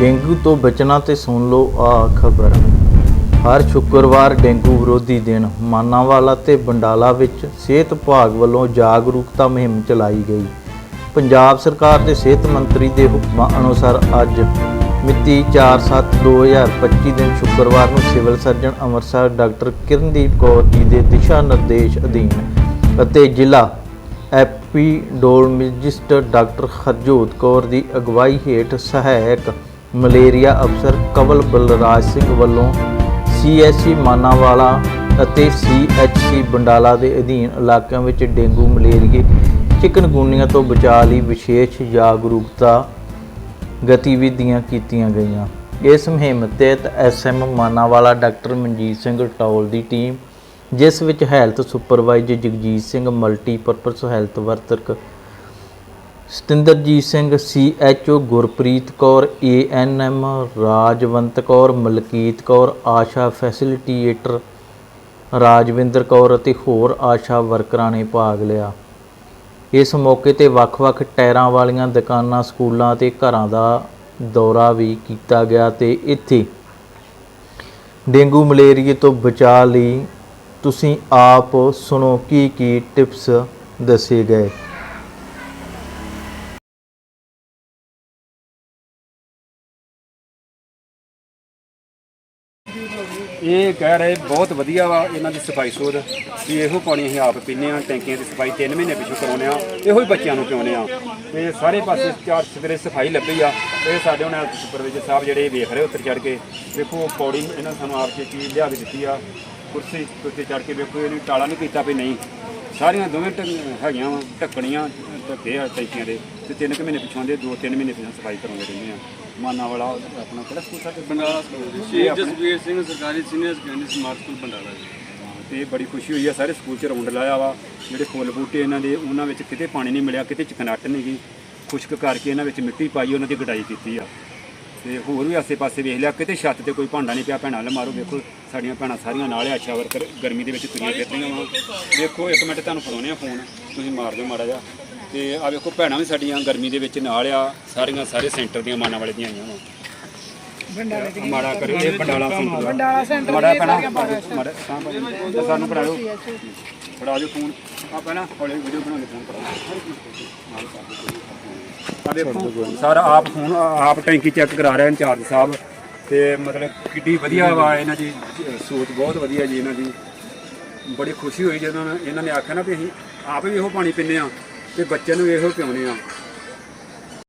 Dengue ਤੋਂ ਬਚਣਾ ਤੇ ਸੁਣ ਲਓ ਆ ਖਬਰ। ਹਰ ਸ਼ੁੱਕਰਵਾਰ ਡੇਂਗੂ ਵਿਰੋਧੀ ਦਿਨ ਮਾਨਾਵਾਲਾ ਤੇ ਬੰਡਾਲਾ ਵਿੱਚ ਸਿਹਤ ਵਿਭਾਗ ਵੱਲੋਂ ਜਾਗਰੂਕਤਾ ਮੁਹਿੰਮ ਚਲਾਈ ਗਈ। ਪੰਜਾਬ ਸਰਕਾਰ ਦੇ ਸਿਹਤ ਮੰਤਰੀ ਦੇ ਹੁਕਮਾਂ ਅਨੁਸਾਰ ਅੱਜ ਮਿਤੀ 4/7/2025 ਦਿਨ ਸ਼ੁੱਕਰਵਾਰ ਨੂੰ civil surgeon Amritsar doctor Kirandeep Kaur ji ਦੇ ਦਿਸ਼ਾ ਨਿਰਦੇਸ਼ ਅਧੀਨ ਅਤੇ ਜ਼ਿਲ੍ਹਾ ਐਪੀਡੋਲੋਜਿਸਟ ਡਾਕਟਰ ਹਰਜੋਤ ਕੌਰ ਦੀ ਅਗਵਾਈ ਹੇਠ ਸਹਾਇਕ ਮਲੇਰੀਆ ਅਫਸਰ ਕਵਲ ਬਲਰਾਜ ਸਿੰਘ ਵੱਲੋਂ ਸੀਐਸਸੀ ਮਾਨਾਵਾਲਾ ਅਤੇ ਸੀਐਚਸੀ ਬੰਡਾਲਾ ਦੇ ਅਧੀਨ ਇਲਾਕਿਆਂ ਵਿੱਚ ਡੇਂਗੂ, ਮਲੇਰੀਏ, ਚਿਕਨਗੁਨੀਆ ਤੋਂ ਬਚਾਅ ਲਈ ਵਿਸ਼ੇਸ਼ ਜਾਗਰੂਕਤਾ ਗਤੀਵਿਧੀਆਂ ਕੀਤੀਆਂ ਗਈਆਂ। ਇਸ ਮੁਹਿੰਮ ਤਹਿਤ SM Manawala doctor Manjeet Singh toll ਦੀ ਟੀਮ, ਜਿਸ ਵਿੱਚ health supervisor Jagjit Singh, multipurpose health worker Satinderjit Singh, C H O Gurpreet Kaur ANM Rajwant Kaur, Malkit Kaur, Asha facilitator Rajwinder Kaur ਅਤੇ ਹੋਰ ਆਸ਼ਾ ਵਰਕਰਾਂ ਨੇ ਭਾਗ ਲਿਆ। ਇਸ ਮੌਕੇ ਤੇ ਵੱਖ-ਵੱਖ ਟਾਇਰਾਂ ਵਾਲੀਆਂ ਦੁਕਾਨਾਂ, ਸਕੂਲਾਂ ਤੇ ਘਰਾਂ ਦਾ ਦੌਰਾ ਵੀ ਕੀਤਾ ਗਿਆ ਤੇ ਇੱਥੇ ਡੇਂਗੂ ਮਲੇਰੀਏ ਤੋਂ ਬਚਾਅ ਲਈ ਤੁਸੀਂ ਆਪ ਸੁਣੋ ਕੀ ਕੀ ਟਿਪਸ ਦੱਸੇ ਗਏ। ਇਹ ਕਹਿ ਰਹੇ ਬਹੁਤ ਵਧੀਆ ਵਾ ਇਹਨਾਂ ਦੀ ਸਫ਼ਾਈ ਸੋਧ। ਵੀ ਇਹੋ ਪਾਣੀ ਅਸੀਂ ਆਪ ਪੀਂਦੇ ਆ ਟੈਂਕੀਆਂ ਦੀ ਸਫ਼ਾਈ 3 ਮਹੀਨੇ ਪਿੱਛੋਂ ਕਰਾਉਂਦੇ ਆ ਇਹੋ ਹੀ ਬੱਚਿਆਂ ਨੂੰ ਪਿਆਉਂਦੇ ਆ ਤੇ ਸਾਰੇ ਪਾਸੇ ਚਾਰ ਸਵੇਰੇ ਸਫ਼ਾਈ ਲੱਭੀ ਆ। ਇਹ ਸਾਡੇ ਹੁਣ ਹੈਲਥ ਸੁਪਰਵਾਈਜ਼ਰ ਸਾਹਿਬ ਜਿਹੜੇ ਵੇਖ ਰਹੇ ਉੱਤਰ ਚੜ ਕੇ, ਦੇਖੋ ਪੌੜੀ ਇਹਨਾਂ ਸਾਨੂੰ ਆਪ ਕੇ ਚੀਜ਼ ਲਿਆ ਕੇ ਦਿੱਤੀ ਆ, ਕੁਰਸੀ ਉੱਤੇ ਚੜ ਕੇ ਵੇਖੋ ਇਹਨੂੰ ਟਾਲਾ ਨਹੀਂ ਕੀਤਾ ਵੀ ਨਹੀਂ। ਸਾਰੀਆਂ ਦੋਵੇਂ ਢ- ਹੈਗੀਆਂ ਵਾ, ਢੱਕਣੀਆਂ। ਆ ਟੈਂਕੀਆਂ ਦੇ ਤੇ ਤਿੰਨ ਕੁ ਮਹੀਨੇ ਪਿੱਛੋਂ ਦੇ ਦੋ ਤਿੰਨ ਮਹੀਨੇ ਪਿੱਛੋਂ ਸਫ਼ਾਈ ਕਰਾਉਂਦੇ ਰਹਿੰਦੇ ਆ। ਮਾਨਾ ਵਾਲਾ ਆਪਣਾ ਕਿਹੜਾ ਸਕੂਲ ਸਾਡੇ ਬੰਡਾਲਾ ਸਕੂਲ ਸ਼ਹੀਦ ਜਸਵੀਰ ਸਿੰਘ ਸਰਕਾਰੀ senior secondary smart school Bandala ji. ਤੇ ਬੜੀ ਖੁਸ਼ੀ ਹੋਈ ਆ ਸਾਰੇ ਸਕੂਲ 'ਚ ਰਾਉਂਡ ਲਾਇਆ ਵਾ। ਜਿਹੜੇ ਫੁੱਲ ਬੂਟੇ ਇਹਨਾਂ ਦੇ ਉਹਨਾਂ ਵਿੱਚ ਕਿਤੇ ਪਾਣੀ ਨਹੀਂ ਮਿਲਿਆ ਕਿਤੇ ਚਕਨਾਟ ਨਹੀਂ ਗਈ। ਖੁਸ਼ਕ ਕਰਕੇ ਇਹਨਾਂ ਵਿੱਚ ਮਿੱਟੀ ਪਾਈ ਉਹਨਾਂ ਦੀ ਗਡਾਈ ਕੀਤੀ ਆ। ਤੇ ਹੋਰ ਵੀ ਆਸੇ-ਪਾਸੇ ਵੇਖ ਲਿਆ ਕਿਤੇ ਛੱਤ ਤੇ ਕੋਈ ਭਾਂਡਾ ਨਹੀਂ ਪਿਆ ਭੈਣਾਂ ਲੈ ਮਾਰੋ ਵੇਖੋ ਸਾਡੀਆਂ ਭੈਣਾਂ ਸਾਰੀਆਂ ਨਾਲ ਆ ਅੱਛਾ ਵਰਕਰ ਗਰਮੀ ਦੇ ਵਿੱਚ ਤੁਰੀਆਂ ਫਿਰਦੀਆਂ ਵਾ। ਵੇਖੋ ਇੱਕ ਮਿੰਟ ਤੁਹਾਨੂੰ ਫੜਾਉਣੇ ਆ ਫੋਨ ਤੁਸੀਂ ਮਾਰ ਦਿਓ ਮਾੜਾ ਜਿਹਾ। ਤੇ ਆ ਵੇਖੋ ਭੈਣਾਂ ਵੀ ਸਾਡੀਆਂ ਗਰਮੀ ਦੇ ਵਿੱਚ ਨਾਲ ਆ। ਸਾਰੀਆਂ ਸਾਰੇ ਸੈਂਟਰ ਦੀਆਂ ਮਾਨਾਂ ਵਾਲੇ ਦੀਆਂ ਆਈਆਂ ਵਾ। ਮਾੜਾ ਕਰਿਓ ਇਹ ਬੰਡਾਲਾ ਸੈਂਟਰ ਬੰਡਾਲਾ ਸੈਂਟਰ ਮਾੜਾ ਪੈਣਾ ਮਾੜਾ ਸਾਨੂੰ ਫੜਾ ਦਿਓ ਫੜਾ ਦਿਓ ਫੋਨ। ਆ ਪਹਿਲਾਂ ਹੌਲੀ ਵੀਡੀਓ ਬਣਾਉਣੀ ਫੋਨ ਕਰਾ। ਆ ਦੇਖੋ ਸਾਰਾ ਆਪ ਫੋਨ ਆਪ ਟੈਂਕੀ ਚੈੱਕ ਕਰਾ ਰਹੇ ਇੰਚਾਰਜ ਸਾਹਿਬ। ਤੇ ਮਤਲਬ ਕਿੱਡੀ ਵਧੀਆ ਵਾ ਇਹਨਾਂ ਦੀ ਸੋਚ ਬਹੁਤ ਵਧੀਆ ਜੀ ਇਹਨਾਂ ਦੀ। ਬੜੀ ਖੁਸ਼ੀ ਹੋਈ ਜਦੋਂ ਇਹਨਾਂ ਨੇ ਆਖਿਆ ਨਾ ਵੀ ਅਸੀਂ ਆਪ ਵੀ ਇਹੋ ਪਾਣੀ ਪੀਂਦੇ ਆ ਤੇ ਬੱਚਿਆਂ ਨੂੰ ਇਹੋ ਪਿਆਉਂਦੇ ਆ।